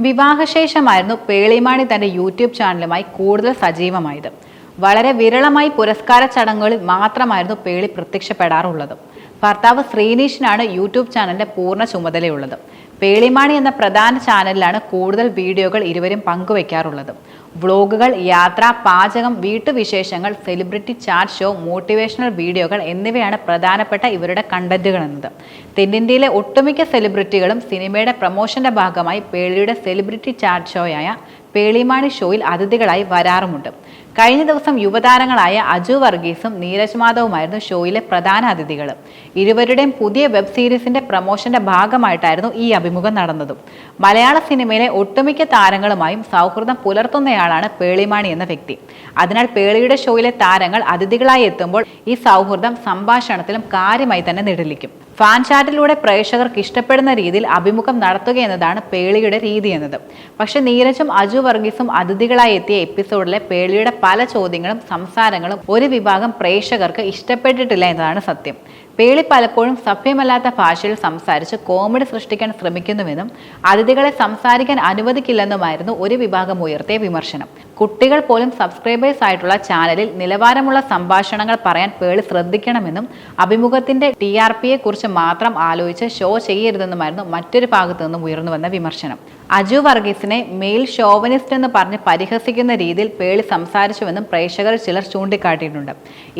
വിവാഹശേഷമായിരുന്നു പേളിമാണി തന്റെ യൂട്യൂബ് ചാനലുമായി കൂടുതൽ സജീവമായത്. വളരെ വിരളമായി പുരസ്കാര ചടങ്ങുകളിൽ മാത്രമായിരുന്നു പേളി പ്രത്യക്ഷപ്പെടാറുള്ളത്. ഭർത്താവ് ശ്രീനീഷിനാണ് യൂട്യൂബ് ചാനലിന്റെ പൂർണ ചുമതലയുള്ളത്. പേളിമാണി എന്ന പ്രധാന ചാനലിലാണ് കൂടുതൽ വീഡിയോകൾ ഇരുവരും പങ്കുവയ്ക്കാറുള്ളത് വ്ളോഗുകൾ യാത്ര പാചകം വീട്ടുവിശേഷങ്ങൾ സെലിബ്രിറ്റി ചാറ്റ് ഷോ മോട്ടിവേഷണൽ വീഡിയോകൾ എന്നിവയാണ് പ്രധാനപ്പെട്ട ഇവരുടെ കണ്ടന്റുകൾ എന്നത് തെന്നിന്ത്യയിലെ ഒട്ടുമിക്ക സെലിബ്രിറ്റികളും സിനിമയുടെ പ്രൊമോഷന്റെ ഭാഗമായി പേളിയുടെ സെലിബ്രിറ്റി ചാറ്റ് ഷോയായ പേളിമാണി ഷോയിൽ അതിഥികളായി വരാറുമുണ്ട്. കഴിഞ്ഞ ദിവസം യുവതാരങ്ങളായ അജു വർഗീസും നീരജ് മാധവുമായിരുന്നു ഷോയിലെ പ്രധാന അതിഥികൾ ഇരുവരുടെയും പുതിയ വെബ് സീരീസിന്റെ പ്രമോഷന്റെ ഭാഗമായിട്ടായിരുന്നു ഈ അഭിമുഖം നടന്നതും. മലയാള സിനിമയിലെ ഒട്ടുമിക്ക താരങ്ങളുമായും സൗഹൃദം പുലർത്തുന്നയാളാണ് പേളിമാണി എന്ന വ്യക്തി. അതിനാൽ പേളിയുടെ ഷോയിലെ താരങ്ങൾ അതിഥികളായി എത്തുമ്പോൾ ഈ സൗഹൃദം സംഭാഷണത്തിലും കാര്യമായി തന്നെ നിഴലിക്കും. ഫാൻ ചാറ്റിലൂടെ പ്രേക്ഷകർക്ക് ഇഷ്ടപ്പെടുന്ന രീതിയിൽ അഭിമുഖം നടത്തുക എന്നതാണ് പേളിയുടെ രീതി എന്നത്. പക്ഷെ നീരജും അജു വർഗീസും അതിഥികളായി എത്തിയ എപ്പിസോഡിലെ പേളിയുടെ പല ചോദ്യങ്ങളും സംസാരങ്ങളും ഒരു വിഭാഗം പ്രേക്ഷകർക്ക് ഇഷ്ടപ്പെട്ടിട്ടില്ല എന്നതാണ് സത്യം. പേളി പലപ്പോഴും സഭ്യമല്ലാത്ത ഭാഷയിൽ സംസാരിച്ച് കോമഡി സൃഷ്ടിക്കാൻ ശ്രമിക്കുന്നുവെന്നും അതിഥികളെ സംസാരിക്കാൻ അനുവദിക്കില്ലെന്നുമായിരുന്നു ഒരു വിഭാഗം ഉയർത്തിയ വിമർശനം. കുട്ടികൾ പോലും സബ്സ്ക്രൈബേഴ്സ് ആയിട്ടുള്ള ചാനലിൽ നിലവാരമുള്ള സംഭാഷണങ്ങൾ പറയാൻ പേളി ശ്രദ്ധിക്കണമെന്നും അഭിമുഖത്തിന്റെ ടി ആർ പിയെ കുറിച്ച് മാത്രം ആലോചിച്ച് ഷോ ചെയ്യരുതെന്നുമായിരുന്നു മറ്റൊരു ഭാഗത്തു നിന്നും ഉയർന്നു വന്ന വിമർശനം. അജു വർഗീസിനെ മെയിൽ ഷോവനിസ്റ്റ് എന്ന് പറഞ്ഞ് പരിഹസിക്കുന്ന രീതിയിൽ പേളി സംസാരിച്ചുവെന്നും പ്രേക്ഷകർ ചിലർ ചൂണ്ടിക്കാട്ടിയിട്ടുണ്ട്.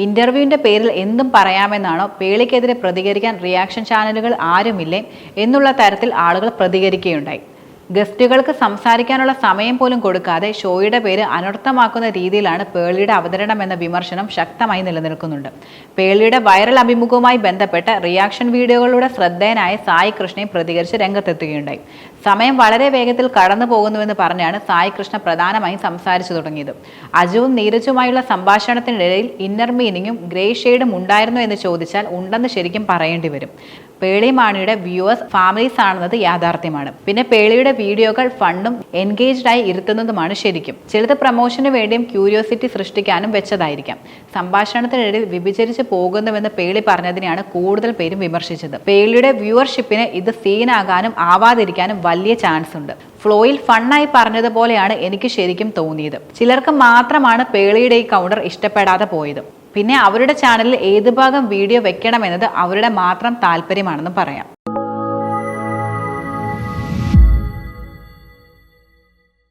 ഇന്റർവ്യൂവിന്റെ പേരിൽ എന്തും പറയാമെന്നാണോ പേളിക്കെതിരെ പ്രതികരിക്കാൻ റിയാക്ഷൻ ചാനലുകൾ ആരുമില്ലേ എന്നുള്ള തരത്തിൽ ആളുകൾ പ്രതികരിക്കുകയുണ്ടായി. ഗസ്റ്റുകൾക്ക് സംസാരിക്കാനുള്ള സമയം പോലും കൊടുക്കാതെ ഷോയുടെ പേര് അനർത്ഥമാക്കുന്ന രീതിയിലാണ് പേളിയുടെ അവതരണം എന്ന വിമർശനം ശക്തമായി നിലനിൽക്കുന്നുണ്ട്. പേളിയുടെ വൈറൽ അഭിമുഖവുമായി ബന്ധപ്പെട്ട റിയാക്ഷൻ വീഡിയോകളിലൂടെ ശ്രദ്ധേയനായ സായി കൃഷ്ണയും പ്രതികരിച്ച് രംഗത്തെത്തുകയുണ്ടായി. സമയം വളരെ വേഗത്തിൽ കടന്നു പോകുന്നുവെന്ന് പറഞ്ഞാണ് സായി കൃഷ്ണ പ്രധാനമായും സംസാരിച്ചു തുടങ്ങിയത്. അജുവും നീരജുമായുള്ള സംഭാഷണത്തിനിടയിൽ ഇന്നർ മീനിങ്ങും ഗ്രേ ഷെയ്ഡും ഉണ്ടായിരുന്നു എന്ന് ചോദിച്ചാൽ ഉണ്ടെന്ന് ശരിക്കും പറയേണ്ടി വരും. പേളി മാണിയുടെ വ്യൂവേഴ്സ് ഫാമിലീസ് ആണെന്നത് യാഥാർത്ഥ്യമാണ്. പിന്നെ പേളിയുടെ വീഡിയോകൾ ഫണ്ടും എൻഗേജ്ഡ് ആയി ഇരുത്തുന്നതുമാണ് ശരിക്കും. ചിലത് പ്രൊമോഷന് വേണ്ടിയും ക്യൂരിയോസിറ്റി സൃഷ്ടിക്കാനും വെച്ചതായിരിക്കാം. സംഭാഷണത്തിനിടയിൽ വിഭജിച്ച് പോകുന്നുവെന്ന് പേളി പറഞ്ഞതിനെയാണ് കൂടുതൽ പേരും വിമർശിച്ചത്. പേളിയുടെ വ്യൂവർഷിപ്പിന് ഇത് സീനാകാനും ആവാതിരിക്കാനും വലിയ ചാൻസ് ഉണ്ട് ഫ്ലോയിൽ ഫണ്ണായി പറഞ്ഞതുപോലെയാണ് എനിക്ക് ശരിക്കും തോന്നിയത്. ചിലർക്ക് മാത്രമാണ് പേളിയുടെ ഈ കൗണ്ടർ ഇഷ്ടപ്പെടാതെ പോയത്. പിന്നെ അവരുടെ ചാനലിൽ ഏത് ഭാഗം വീഡിയോ വെക്കണമെന്നത് അവരുടെ മാത്രം താല്പര്യമാണെന്ന് പറയാം.